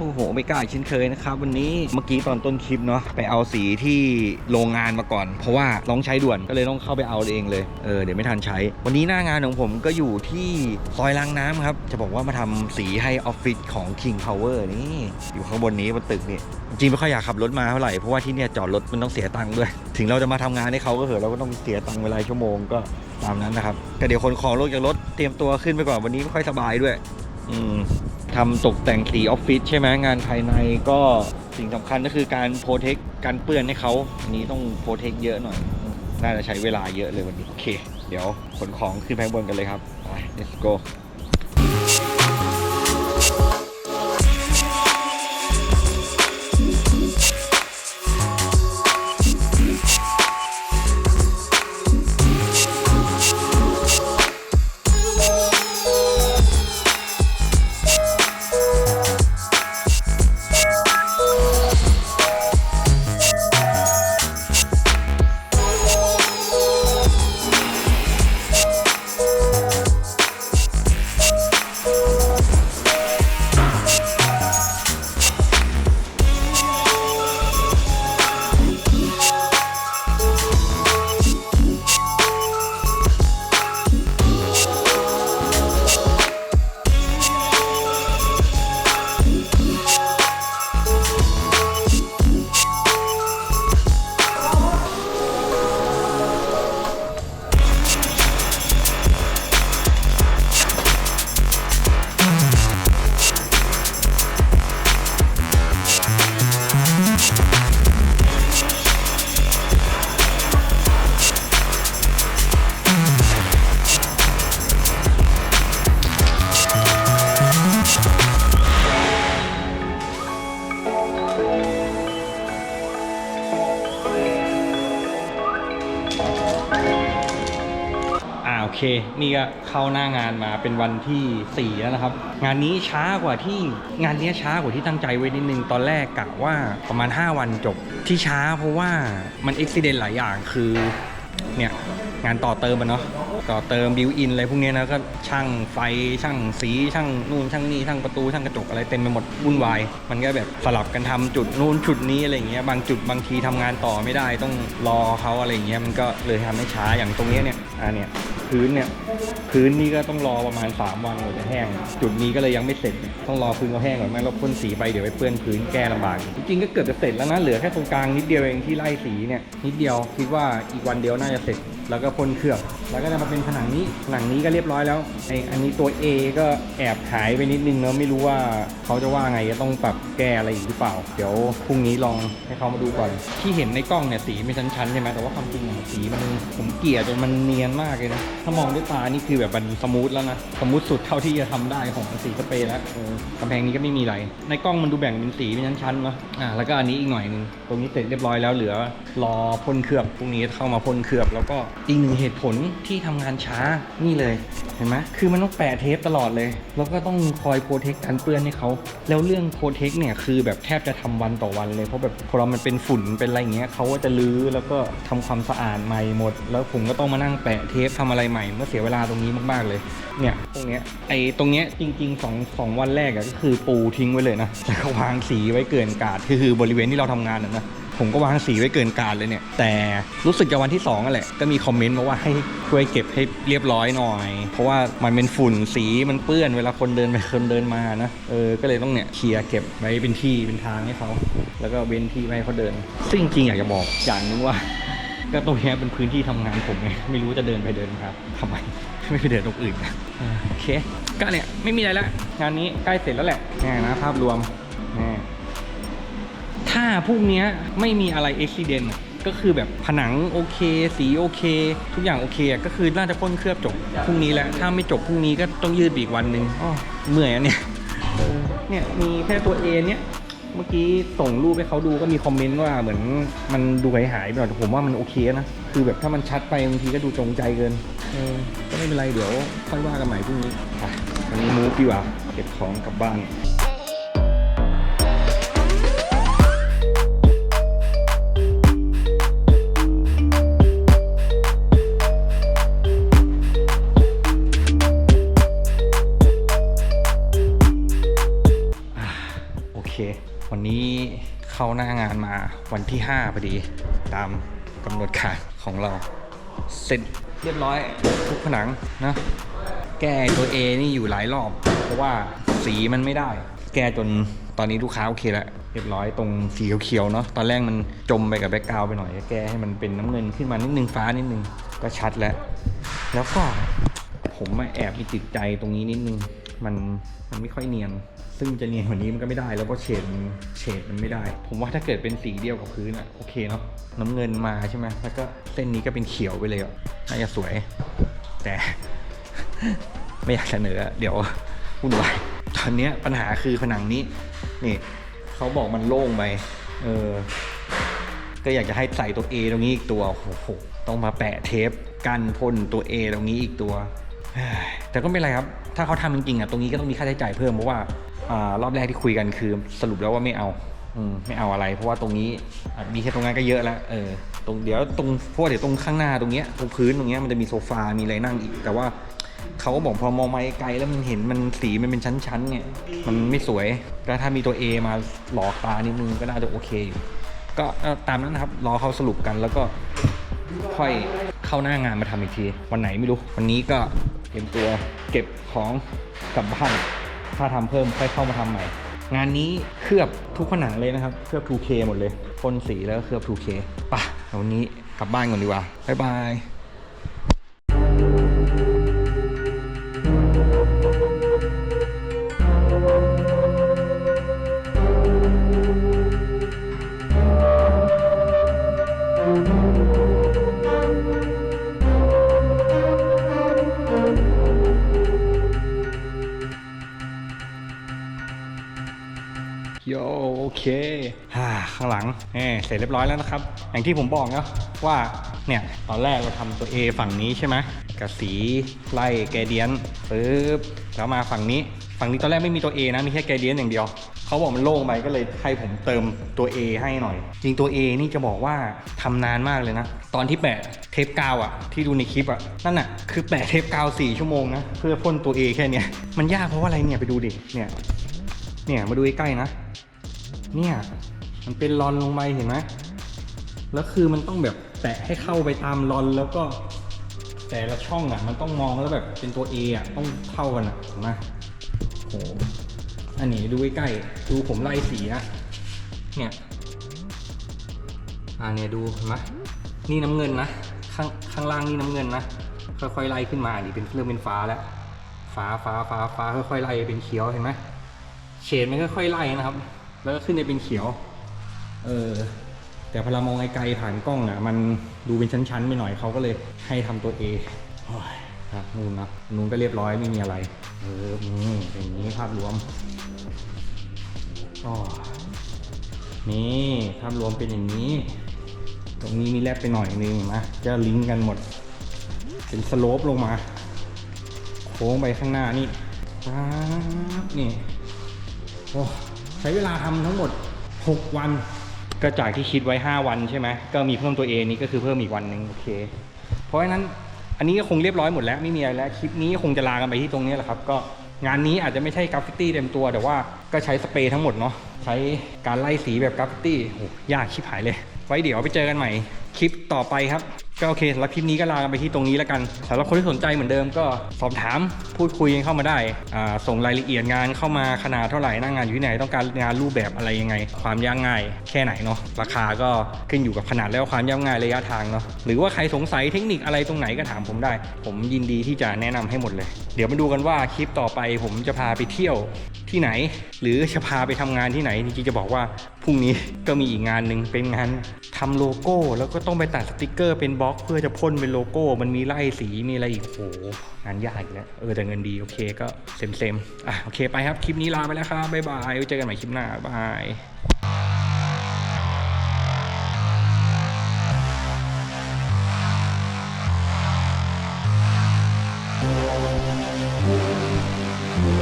โอ้โหไม่กล้าเช่นเคยนะครับวันนี้เมื่อกี้ตอนต้นคลิปเนาะไปเอาสีที่โรงงานมาก่อน เพราะว่าต้องใช้ด่วนก็เลยต้องเข้าไปเอาเองเลยเออเดี๋ยวไม่ทันใช้ วันนี้หน้างานของผมก็อยู่ที่ซอยล้างน้ำครับ จะบอกว่ามาทำสีให้ออฟฟิศของ King Power นี่อยู่ข้างบนนี้บนตึกนี่จริงไม่ค่อยอยากขับรถมาเท่าไหร่เพราะว่าที่เนี่ยจอดรถมันต้องเสียตังค์ด้วย ถึงเราจะมาทำงานให้เขาก็เถอะเราก็ต้องเสียตังค์เวลาชั่วโมงก็ตามนั้นนะครับก็เดี๋ยวคนของลงจากรถเตรียมตัวขึ้นไปก่อนวันนี้ไม่ค่อยสบายด้วย ทำตกแต่งสีออฟฟิศใช่ไหมงานภายในก็สิ่งสำคัญก็คือการโปรเทคการเปื้อนให้เขาอันนี้ต้องโปรเทคเยอะหน่อย น่าจะใช้เวลาเยอะเลยวันนี้ โอเค เดี๋ยวขนของขึ้นไปบนกันเลยครับไป let's go นี่ก็เข้าหน้างานมาเป็นวันที่4แล้วนะครับ งานนี้ช้ากว่าที่งานนี้ช้ากว่าที่ตั้งใจไว้นิดนึง ตอนแรกกะว่าประมาณ 5 วันจบที่ช้าเพราะว่ามันอุบิเหตุหลายอย่างคือ เนี่ยงานต่อเติมมันเนาะต่อเติมบิวอินอะไรพวกเนี้ยนะก็ช่างไฟช่างสีช่างนู่นช่างนี่ช่างประตูช่างกระจกอะไรเต็มไปหมดวุ่นวาย มันก็แบบสลับกันทำจุดนู่นจุดนี้อะไรเงี้ยบางจุดบางทีทำงานต่อไม่ได้ต้องรอเขาอะไรเงี้ยมันก็เลยทำให้ช้าอย่างตรงนี้เนี่ยอ่าเนี่ยพื้นเนี่ยพื้นนี่ก็ต้องรอประมาณ 3 วันกว่าจะแห้ง จุดนี้ก็เลยยังไม่เสร็จ ต้องรอพื้นเขาแห้งก่อนไม่งั้นเราพ่นสีไปเดี๋ยวไปเปื้อนพื้นแก้ลำบากจริงๆก็เกือบจะเสร็จแล้วนะเหลือแค่ตรงกลางนิดเดียวเองที่ไล่สีเนี่ยนิดเดียวคิดว่าอีกวันเดียวน่าจะเสร็จแล้วก็พ่นเคลือบ แล้วก็จะมาเป็นผนังนี้ผนังนี้ก็เรียบร้อยแล้วไออันนี้ตัว A ก็แอบหายไปนิดนึงเนอะไม่รู้ว่าเขาจะว่าไงจะต้องปรับแก้อะไรอีกหรือเปล่า เดี๋ยวพรุ่งนี้ลองให้เขามาดูก่อน ที่เห็นในกล้องเนี่ยสีไม่ชั้นๆใช่ไหมแต่ว่าความจริงอะสีมันผมเกลี่ยจนมันเนียนมากเลยนะถ้ามองด้วยตานี่คือแบบมันสมูทแล้วนะสมูทสุดเท่าที่จะทำได้ของสีสเปรย์แล้วเออกำแพงนี้ก็ไม่มีอะไร ในกล้องมันดูแบ่งเป็นสีเป็นชั้นๆเนาะอ่าแล้วก็อันนี้อีกหน่อยนึงตรงนี้เสร็จเรียบร้อยแล้วเหลือรอพ่นเคลือบพรุ่งนี้เข้ามาพ่นเคลือบแล้วก็อีกหนึ่งเหตุผลที่ทำงานช้านี่เลยเห็นไหมคือมันต้องแปะเทปตลอดเลย แล้วก็ต้องคอยโปรเทคการเปื้อนให้เขา แล้วเรื่องโปรเทคเนี่ยคือแบบแทบจะทำวันต่อวันเลยเพราะแบบพอเรามันเป็นฝุ่นเป็นอะไรอย่างเงี้ยเขาก็จะลื้อแล้วก็ทำความสะอาดใหม่หมด แล้วผมก็ต้องมานั่งแปะเทปทำอะไรใหม่เมื่อเสียเวลาตรงนี้มากๆเลยเนี่ยตรงเนี้ยไอ้ตรงเนี้ยจริงๆสองสองวันแรกอะก็คือปูทิ้งไว้เลยนะแล้วก็วางสีไว้เกินกาดคือบริเวณที่เราทำงานนะ ผมก็วางสีไว้เกินกาดเลยเนี่ย แต่รู้สึกจะวันที่2นั่นแหละก็มีคอมเมนต์มาว่าให้ช่วยเก็บให้เรียบร้อยหน่อย เพราะว่ามันเป็นฝุ่นสีมันเปื้อนเวลาคนเดินไปคนเดินมานะเออก็เลยต้องเนี่ยเคลียร์เก็บไว้เป็นที่เป็นทางให้เขาแล้วก็เว้นที่ไม่ให้เขาเดิน ซึ่งจริงอยากจะบอกอย่างนึงว่าก็ตรงนี้เป็นพื้นที่ทำงานผมไงไม่รู้จะเดินไปเดินมาทำไมไม่ไปเดินตรงอื่นโอเคก็เนี่ยไม่มีอะไรแล้วงานนี้ใกล้เสร็จแล้วแหละนี่นะภาพรวม ถ้าพวกนี้ไม่มีอะไรอุบิเหตุก็คือแบบผนังโอเค สีโอเค ทุกอย่างโอเค ก็คือน่าจะพ่นเคลือบจบพรุ่งนี้แหละถ้าไม่จบพรุ่งนี้ก็ต้องยืดอีกวันหนึ่งอ้อเมื่อยอะเนี่ยเนี่ยมีแค่ตัวเอเนี่ยเมื่อกี้ส่งรูปให้เขาดูก็มีคอมเมนต์ว่าเหมือนมันดูหายหายไปหน่อยแต่ผมว่ามันโอเคนะ คือแบบถ้ามันชัดไปบางทีก็ดูจงใจเกินก็ไม่เป็นไรเดี๋ยวค่อยว่ากันใหม่พรุ่งนี้ไปวันนี้มูฟดีกว่าเก็บของกลับบ้าน วันที่ 5พอดีตามกำหนดการของเรา เสร็จเรียบร้อยทุกผนังนะแก้ตัวเอนี่อยู่หลายรอบ เพราะว่าสีมันไม่ได้ แก้จนตอนนี้ลูกค้าโอเคแล้วเรียบร้อยตรงสีเขียวๆเนาะตอนแรกมันจมไปกับแบ็กกราวไปหน่อยแก้ให้มันเป็นน้ำเงินขึ้นมานิดนึงฟ้านิดนึงก็ชัดแล้ว แล้วก็ผมมาแอบมีติดใจตรงนี้นิดนึง มันมันไม่ค่อยเนียน ซึ่งจะเนียนกว่านี้มันก็ไม่ได้ แล้วก็เฉดเฉดมันไม่ได้ ผมว่าถ้าเกิดเป็นสีเดียวกับพื้นอะโอเคเนาะน้ำเงินมาใช่ไหมแล้วก็เส้นนี้ก็เป็นเขียวไปเลยอะน่าจะสวย แต่ ไม่อยากเสนอเดี๋ยววุ่นวายตอนเนี้ยปัญหาคือผนังนี้ นี่เขาบอกมันโล่งไปเออก็อยากจะให้ใส่ตัว A ตรงนี้อีกตัวโอ้โหต้องมาแปะเทปกันพ่นตัว A ตรงนี้อีกตัว แต่ก็ไม่เป็นไรครับ ถ้าเขาทำจริงๆอะตรงนี้ก็ต้องมีค่าใช้จ่ายเพิ่มเพราะว่าอ่ารอบแรกที่คุยกันคือสรุปแล้วว่าไม่เอาอืมไม่เอาอะไรเพราะว่าตรงนี้มีแค่ตรงนั้นก็เยอะแล้วเออตรงเดี๋ยวตรงเพราะว่าเดี๋ยวตรงข้างหน้าตรงเนี้ยตรงพื้นตรงเนี้ยมันจะมีโซฟา มีอะไรนั่งอีก แต่ว่าเขาก็บอกพอมองมาไกลแล้วมันเห็นมันสีมันเป็นชั้นๆเนี่ยมันไม่สวยแล้วถ้ามีตัว A มาหลอกตานิดนึงก็น่าจะโอเคอยู่ก็ตามนั้นนะครับรอเขาสรุปกันแล้วก็ค่อยเข้าหน้างานมาทำอีกที วันไหนไม่รู้ วันนี้ก็ เตรียมตัวเก็บของกลับบ้านถ้าทำเพิ่มค่อยเข้ามาทำใหม่ งานนี้เคลือบทุกผนังเลยนะครับ เคลือบ 2K หมดเลยพ่นสีแล้วก็เคลือบ 2K ป่ะวันนี้กลับบ้านก่อนดีกว่าบ๊ายบาย โยโอเคฮ่าข้างหลังเอ่เสร็จเรียบร้อยแล้วนะครับ อย่างที่ผมบอกนะว่าเนี่ยตอนแรกเราทำตัว A ฝั่งนี้ใช่ไหมกับสีไล่แกเดียนปึ๊บแล้วมาฝั่งนี้ ฝั่งนี้ตอนแรกไม่มีตัว A นะมีแค่แกเดียนอย่างเดียวเขาบอกมันโล่งไปก็เลยให้ผมเติมตัว A ให้หน่อย จริงตัว A นี่จะบอกว่าทำนานมากเลยนะ ตอนที่แปะเทปกาวอะที่ดูในคลิปอะนั่นอะคือแปะเทปกาว4ชั่วโมงนะเพื่อพ่นตัว A แค่เนี้ยมันยากเพราะว่าอะไรเนี่ยไปดูดิเนี่ย เนี่ยมาดูใกล้ๆนะ เนี่ยมันเป็นรอนลงไปเห็นไหมแล้วคือมันต้องแบบแตะให้เข้าไปตามรอนแล้วก็ แต่ละช่องอะ มันต้องมองแล้วแบบเป็นตัว A อะต้องเท่ากันอะเห็นไหมโหอันนี้ดูใกล้ๆดูผมไล่สีนะเนี่ยอ่าเนี่ยดูเห็นไหมนี่น้ำเงินนะข้างข้างล่างนี่น้ำเงินนะค่อยๆไล่ขึ้นมาอันี่เป็นเริ่มเป็นฟ้าแล้วฟ้าฟ้าฟ้าฟ้าค่อยๆไล่เป็นเขียวเห็นไหม เฉดมันค่อยไล่นะครับ แล้วก็ขึ้นในเป็นเขียว เออ แต่พอเรามองไกลๆผ่านกล้องอะ มันดูเป็นชั้นๆไปหน่อยเขาก็เลยให้ทำตัว A โอ้ยอะนู่นนะนู่นก็เรียบร้อยไม่มีอะไร เออนี่เป็นอย่างนี้ภาพรวมอ๋อนี่ภาพรวมเป็นอย่างนี้ ตรงนี้มีแลบไปหน่อยนึงนะจะลิงก์กันหมด เป็นสโลปลงมา โค้งไปข้างหน้านี่ป๊าบนี่ โอ้ใช้เวลาทำทั้งหมด 6 วัน ก็จากที่คิดไว้ 5 วันใช่ไหมก็มีเพิ่มตัว A นี้ก็คือเพิ่มอีกวันหนึ่งโอเค เพราะฉะนั้นอันนี้ก็คงเรียบร้อยหมดแล้วไม่มีอะไรแล้วคลิปนี้คงจะลากันไปที่ตรงนี้แหละครับ ก็งานนี้อาจจะไม่ใช่กราฟฟิตี้เต็มตัว แต่ว่าก็ใช้สเปรย์ทั้งหมดเนาะใช้การไล่สีแบบกราฟฟิตี้โหยากชิบหายเลย ไว้เดี๋ยวไปเจอกันใหม่คลิปต่อไปครับ ก็โอเคสำหรับคลิปนี้ก็ลากันไปที่ตรงนี้แล้วกันสำหรับคนที่สนใจเหมือนเดิมก็สอบถามพูดคุยกันเข้ามาได้ส่งรายละเอียดงานเข้ามาขนาดเท่าไหร่หน้างานอยู่ที่ไหนต้องการงานรูปแบบอะไรยังไง ความยากง่าย แค่ไหนเนาะราคาก็ขึ้นอยู่กับขนาดแล้วความยากง่ายระยะทางเนาะหรือว่าใครสงสัยเทคนิคอะไรตรงไหนก็ถามผมได้ ผมยินดีที่จะแนะนำให้หมดเลย เดี๋ยวมาดูกันว่าคลิปต่อไปผมจะพาไปเที่ยวที่ไหน หรือจะพาไปทำงานที่ไหนจริงๆจะบอกว่าพรุ่งนี้ก็มีอีกงานหนึ่งเป็นงานทำโลโก้ แล้วก็ต้องไปตัดสติกเกอร์เป็นบล็อกเพื่อจะพ่นเป็นโลโก้ มันมีไล่สีมีอะไรอีกโอ้โหงานยากอีกแล้วเออแต่เงินดีโอเคก็เซมๆอะโอเคไปครับ คลิปนี้ลาไปแล้วครับบ๊ายบายไว้เจอกันใหม่คลิปหน้าบายบาย